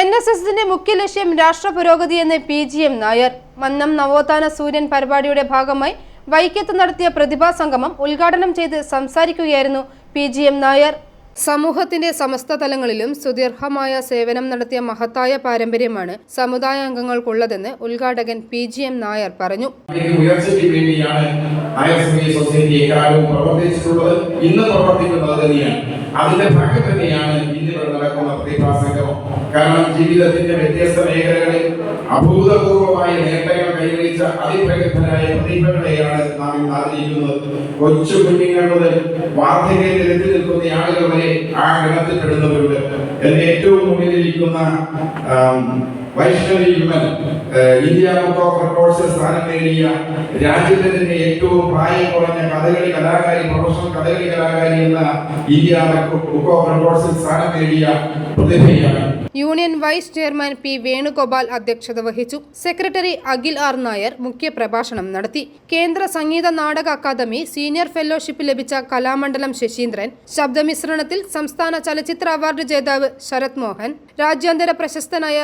N S എസിന്റെ മുഖ്യ ലക്ഷ്യം രാഷ്ട്ര പുരോഗതി എന്ന് P G M Nair. Mannam നവോത്ഥാന സൂര്യൻ പരിപാടിയുടെ ഭാഗമായി വൈക്കത്ത് നടത്തിയ പ്രതിഭാ സംഗമം ഉദ്ഘാടനം ചെയ്ത് സംസാരിക്കുകയായിരുന്നു പി ജി എം നായർ. സമൂഹത്തിന്റെ സമസ്ത തലങ്ങളിലും സുദീർഘമായ സേവനം നടത്തിയ മഹത്തായ പാരമ്പര്യമാണ് സമുദായ അംഗങ്ങൾക്കുള്ളതെന്ന് ഉദ്ഘാടകൻ പി ജി എം നായർ പറഞ്ഞു. ഇന്ന് പ്രവർത്തിക്കുന്നത് തന്നെയാണ്. അതിന്റെ ഭാഗം തന്നെയാണ് ഇന്നിവിടെ നടക്കുന്ന പ്രതിഭാസംഗമം കാരണം ജീവിതത്തിന്റെ വ്യത്യസ്ത മേഖലകളിൽ അഭൂതപൂർവമായ നേട്ടങ്ങൾ കൈവരിച്ച അതിപ്രഗത്ഭരായ പ്രതിഭകളെയാണ് നാം ഇന്ന് ആദരിക്കുന്നത്. കൊച്ചു കുഞ്ഞുങ്ങൾ മുതൽ വാർദ്ധക്യത്തിൽ എത്തി നിൽക്കുന്ന ആളുകൾ ആ ഗണത്തിൽപ്പെടുന്നവരുണ്ട് എന്റെ ഏറ്റവും മുന്നിലിരിക്കുന്ന Vaishnavi women India book of records സ്ഥാനം നേടിയ രാജ്യത്തെ തന്നെ ഏറ്റവും പ്രായം കുറഞ്ഞ കഥകളി കലാകാരി പ്രൊഫഷണൽ കഥകളി കലാകാരി എന്ന ഇന്ത്യ ബുക്ക് ഓഫ് റെക്കോർഡ്സിൽ സ്ഥാനം നേടിയ പ്രതിഭയാണ്. Union vice chairman P Venugopal അധ്യക്ഷത വഹിച്ചു. സെക്രട്ടറി അഖിൽ ആർ നായർ മുഖ്യ പ്രഭാഷണം നടത്തി. കേന്ദ്ര Sangeetha Nataka academy senior fellowship ലഭിച്ച കലാമണ്ഡലം ശശീന്ദ്രൻ ശബ്ദമിശ്രണത്തിൽ സംസ്ഥാന ചലച്ചിത്ര അവാർഡ് ജേതാവ് ശരത് മോഹൻ രാജ്യാന്തര പ്രശസ്തനായ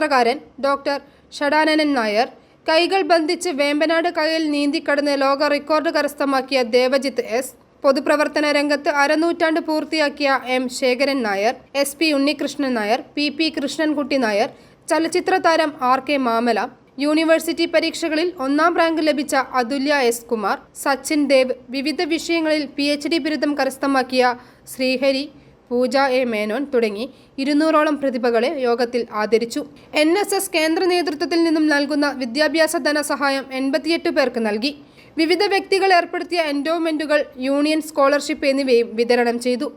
ശാസ്ത്രകാരൻ ഡോക്ടർ ഷഡാനനൻ നായർ. കൈകൾ ബന്ധിച്ച് വേമ്പനാട് കയ്യിൽ നീന്തിക്കടന്ന് ലോക റെക്കോർഡ് കരസ്ഥമാക്കിയ ദേവജിത്ത് എസ്. പൊതുപ്രവർത്തന രംഗത്ത് അരനൂറ്റാണ്ട് പൂർത്തിയാക്കിയ M. Sekharan Nair S. P. Unnikrishnan Nair P. P. Krishnankutty Nair ചലച്ചിത്ര താരം ആർ. കെ. മാമല യൂണിവേഴ്സിറ്റി പരീക്ഷകളിൽ ഒന്നാം റാങ്ക് ലഭിച്ച അതുല്യ എസ്. കുമാർ സച്ചിൻ ദേവ് വിവിധ വിഷയങ്ങളിൽ പി. എച്ച്. ഡി. ബിരുദം കരസ്ഥമാക്കിയ ശ്രീഹരി പൂജ എ മേനോൻ തുടങ്ങി ഇരുന്നൂറോളം പ്രതിഭകളെ യോഗത്തിൽ ആദരിച്ചു. എൻ എസ് എസ് കേന്ദ്ര നേതൃത്വത്തിൽ നിന്നും നൽകുന്ന വിദ്യാഭ്യാസ ധനസഹായം എൺപത്തിയെട്ട് പേർക്ക് നൽകി. വിവിധ വ്യക്തികൾ ഏർപ്പെടുത്തിയ എൻഡോമെന്റുകൾ യൂണിയൻ സ്കോളർഷിപ്പ് എന്നിവയും വിതരണം ചെയ്തു.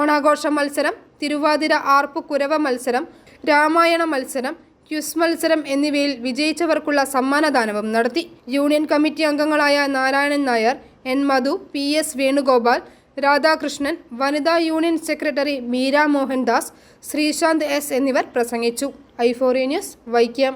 ഓണാഘോഷ മത്സരം തിരുവാതിര ആർപ്പ് കുരവ മത്സരം രാമായണ മത്സരം ക്യുസ് മത്സരം എന്നിവയിൽ വിജയിച്ചവർക്കുള്ള സമ്മാനദാനവും നടത്തി. യൂണിയൻ കമ്മിറ്റി അംഗങ്ങളായ Narayanan Nair N Madhu P S Venugopal Radhakrishnan വനിതാ union secretary Meera Mohandas Sreesanth S എന്നിവർ പ്രസംഗിച്ചു. ഐഫോറിയ ന്യൂസ് വൈക്കം.